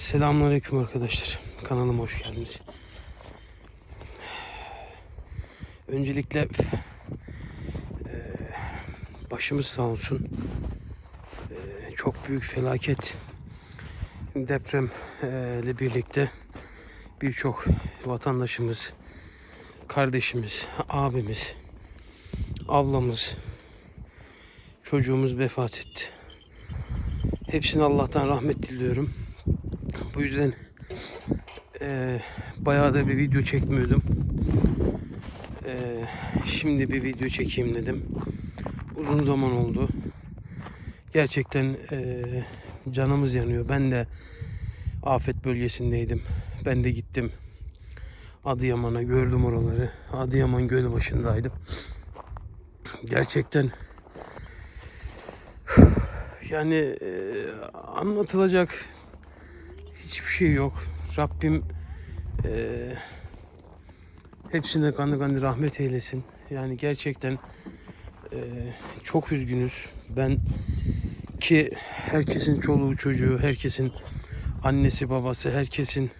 Selamünaleyküm arkadaşlar. Kanalıma hoş geldiniz. Öncelikle eee, başımız sağ olsun. Eee, çok büyük felaket deprem eee, ile birlikte birçok vatandaşımız, kardeşimiz, abimiz, ablamız, çocuğumuz vefat etti. Hepsine Allah'tan rahmet diliyorum. Bu yüzden eee bayağı da bir video çekmiyordum. Eee, şimdi bir video çekeyim dedim. Uzun zaman oldu. Gerçekten eee, canımız yanıyor. Ben de afet bölgesindeydim. Ben de gittim. Adıyaman'a gördüm oraları. Adıyaman göl başındaydım. Gerçekten yani eee, anlatılacak hiçbir şey yok. Rabbim eee hepsine kanı kanı rahmet eylesin. Yani gerçekten eee, çok üzgünüz. Ben ki herkesin çoluğu çocuğu, herkesin annesi babası, herkesin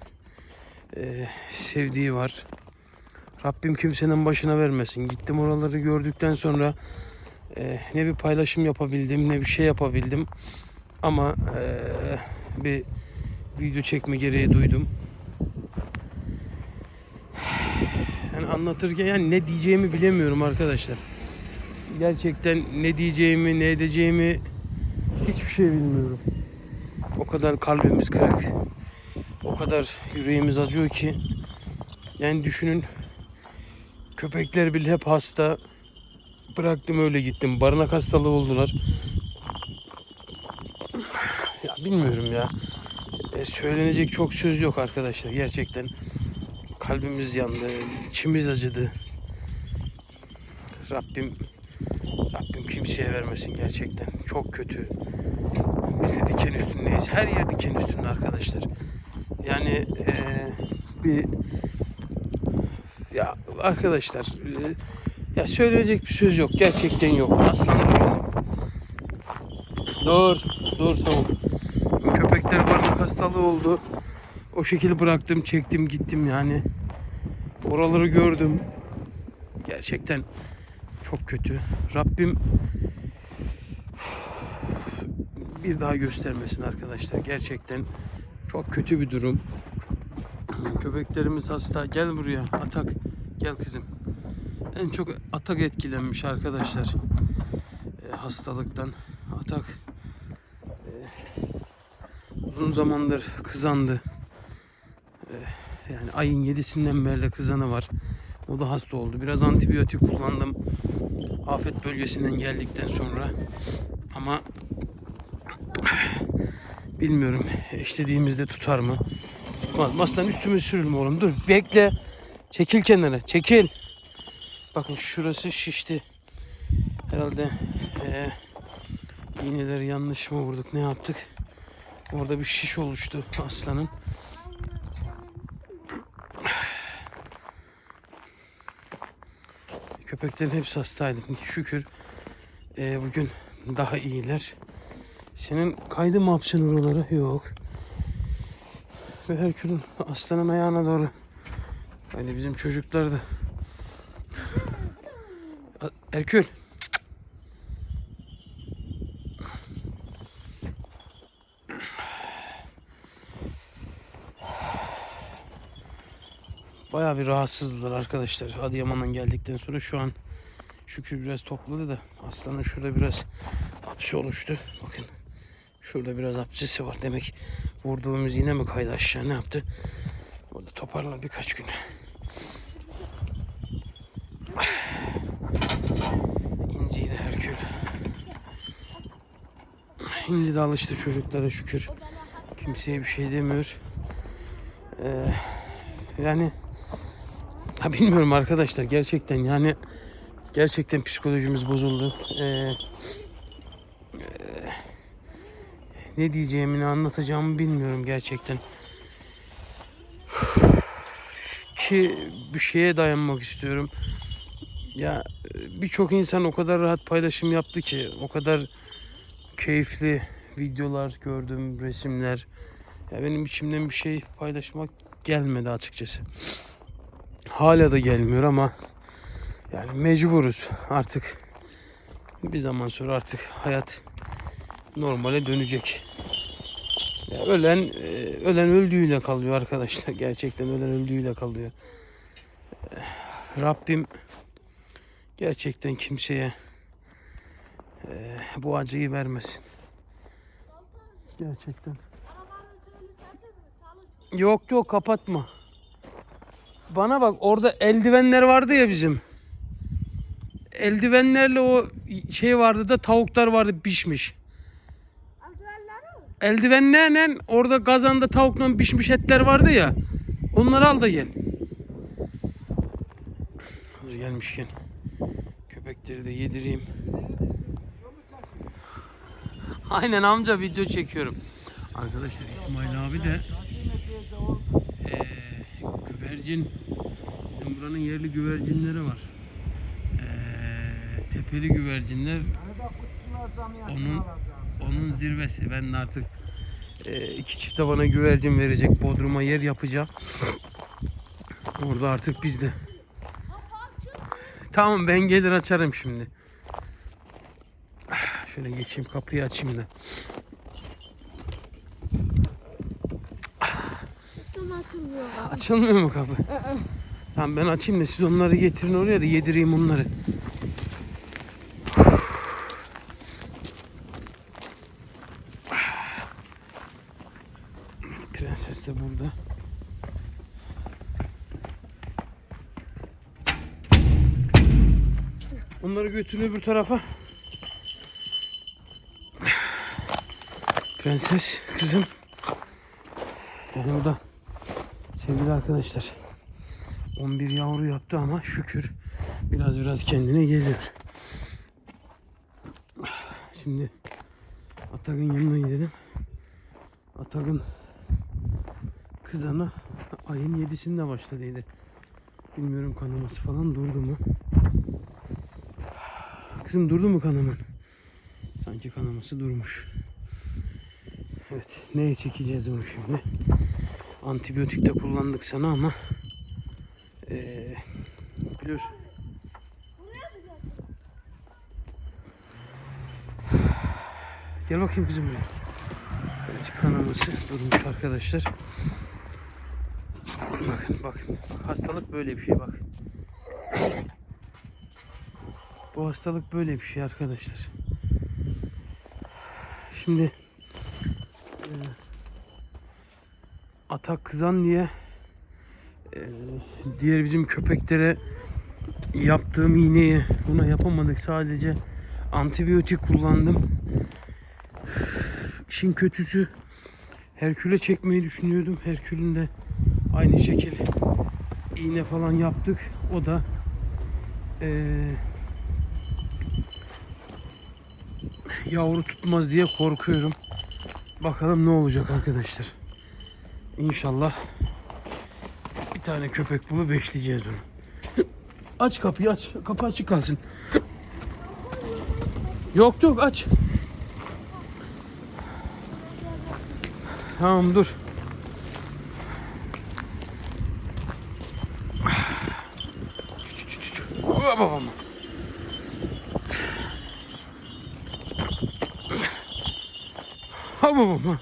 eee, sevdiği var. Rabbim kimsenin başına vermesin. Gittim oraları gördükten sonra eee, ne bir paylaşım yapabildim, ne bir şey yapabildim. Ama eee, bir video çekme gereği duydum. Yani anlatırken yani ne diyeceğimi bilemiyorum arkadaşlar. Gerçekten ne diyeceğimi, ne edeceğimi hiçbir şey bilmiyorum. O kadar kalbimiz kırık. O kadar yüreğimiz acıyor ki. Yani düşünün köpekler bile hep hasta. Bıraktım öyle gittim. Barınak hastalığı oldular. Ya bilmiyorum ya. E, söylenecek çok söz yok arkadaşlar gerçekten. Kalbimiz yandı, içimiz acıdı. Rabbim Rabbim kimseye vermesin gerçekten. Çok kötü. Biz de diken üstündeyiz. Her yer diken üstünde arkadaşlar. Yani e, bir ya arkadaşlar e, ya söyleyecek bir söz yok. Gerçekten yok. Aslan dur. Dur. Dur tamam. Köpekler barınak hastalığı oldu. O şekilde bıraktım, çektim, gittim yani. Oraları gördüm. Gerçekten çok kötü. Rabbim bir daha göstermesin arkadaşlar. Gerçekten çok kötü bir durum. Köpeklerimiz hasta. Gel buraya Atak. Gel kızım. En çok Atak etkilenmiş arkadaşlar. E, hastalıktan. Atak e, uzun zamandır kızandı. E, yani ayın 7'sinden beri de kızanı var. O da hasta oldu. Biraz antibiyotik kullandım. Afet bölgesinden geldikten sonra. Ama bilmiyorum istediğimizde tutar mı? Tutmaz. Mastan üstüme sürülme oğlum. Dur bekle. Çekil kenara. Çekil. Bakın şurası şişti. Herhalde eee iğneleri yanlış mı vurduk? Ne yaptık? Orada bir şiş oluştu aslanın. Köpeklerin hepsi hastaydı. Şükür eee, bugün daha iyiler. Senin kaydı mı hapsin oraları? Yok. Ve Herkül'ün aslanın ayağına doğru. Hani bizim çocuklar da. Herkül. Bayağı bir rahatsızdılar arkadaşlar. Adıyaman'dan geldikten sonra şu an şükür biraz topladı da aslanın şurada biraz hapsi oluştu. Bakın şurada biraz hapsisi var. Demek vurduğumuz yine mi kaydı aşağı ne yaptı? Orada toparlar birkaç güne. İnci de Herkül. İnci de alıştı çocuklara şükür. Kimseye bir şey demiyor. Ee, yani Ha bilmiyorum arkadaşlar gerçekten yani gerçekten psikolojimiz bozuldu. Ee, e, ne diyeceğimi ne anlatacağımı bilmiyorum gerçekten. Ki bir şeye dayanmak istiyorum. Ya birçok insan o kadar rahat paylaşım yaptı ki o kadar keyifli videolar gördüm, resimler. Ya benim içimden bir şey paylaşmak gelmedi açıkçası. Hala da gelmiyor ama yani mecburuz artık. Bir zaman sonra artık hayat normale dönecek. Ya ölen e, ölen öldüğüyle kalıyor arkadaşlar. Gerçekten ölen öldüğüyle kalıyor. E, Rabbim gerçekten kimseye e, bu acıyı vermesin. Gerçekten. Yok yok kapatma. Bana bak orada eldivenler vardı ya bizim. Eldivenlerle o şey vardı da tavuklar vardı pişmiş. Eldivenlerle orada kazanda tavukla pişmiş etler vardı ya. Onları al da gel. Hazır gelmişken köpekleri de yedireyim. Aynen amca video çekiyorum. Arkadaşlar İsmail abi de eee, güvercin bizim buranın yerli güvercinleri var. Eee, tepeli güvercinler onun onun zirvesi. Ben de artık eee, iki çift de bana güvercin verecek. Bodrum'a yer yapacağım. Orada artık biz de. Tamam ben gelir açarım şimdi. Şöyle geçeyim kapıyı açayım da. Açılmıyor. Açılmıyor mu kapı? Tamam ben açayım da siz onları getirin oraya da yedireyim onları. Prenses de burada. Onları götürün öbür tarafa. Prenses kızım. Yani burada sevgili arkadaşlar 11 yavru yaptı ama şükür biraz biraz kendine geliyor. Şimdi Atagın yanına gidelim. Atagın kızana ayın 7'sinde başladıydı. Bilmiyorum kanaması falan durdu mu? Kızım durdu mu kanaman? Sanki kanaması durmuş. Evet, neye çekeceğiz onu şimdi? Antibiyotik de kullandık sana ama eee biliyorsun. Gel bakayım kızım buraya. Evet, kanaması durmuş arkadaşlar. Bakın bakın. Hastalık böyle bir şey bak. Bu hastalık böyle bir şey arkadaşlar. Şimdi eee, atak kızan diye eee, diğer bizim köpeklere yaptığım iğneyi buna yapamadık sadece antibiyotik kullandım. İşin kötüsü Herkül'e çekmeyi düşünüyordum. Herkül'ün de aynı şekil iğne falan yaptık. O da eee, yavru tutmaz diye korkuyorum. Bakalım ne olacak arkadaşlar. İnşallah bir tane köpek bulup besleyeceğiz onu. Aç kapıyı aç. Kapı açık kalsın. Yok yok aç. Tamam dur. Babam. Babam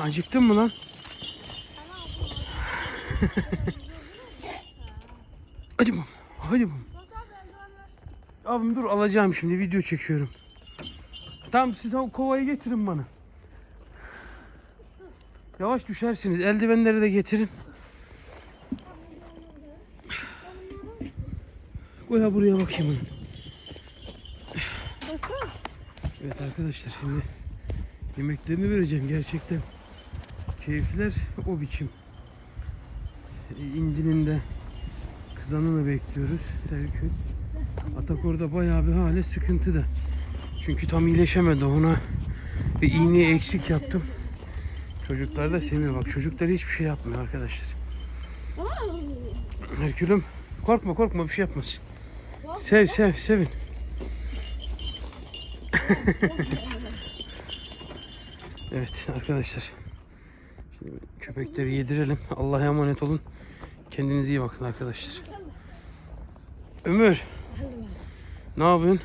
Acıktın mı lan? Hadi babam. Hadi babam. Abim dur alacağım şimdi video çekiyorum. Tamam siz kovayı getirin bana. Yavaş düşersiniz. Eldivenleri de getirin. Koy ha buraya bakayım onu. Evet arkadaşlar şimdi yemeklerini vereceğim gerçekten. Keyifler o biçim. Ee, İncinin de kızanını bekliyoruz. Herkül. Atak orada bayağı bir hale sıkıntıda. Çünkü tam iyileşemedi ona bir iğneyi eksik yaptım. Çocuklar da seviyor bak çocuklar hiçbir şey yapmıyor arkadaşlar. Herkülüm korkma korkma bir şey yapmaz. Sev sev sevin. Evet arkadaşlar. Köpekleri yedirelim. Allah'a emanet olun. Kendinize iyi bakın arkadaşlar. Ömür. Ne yapıyorsun?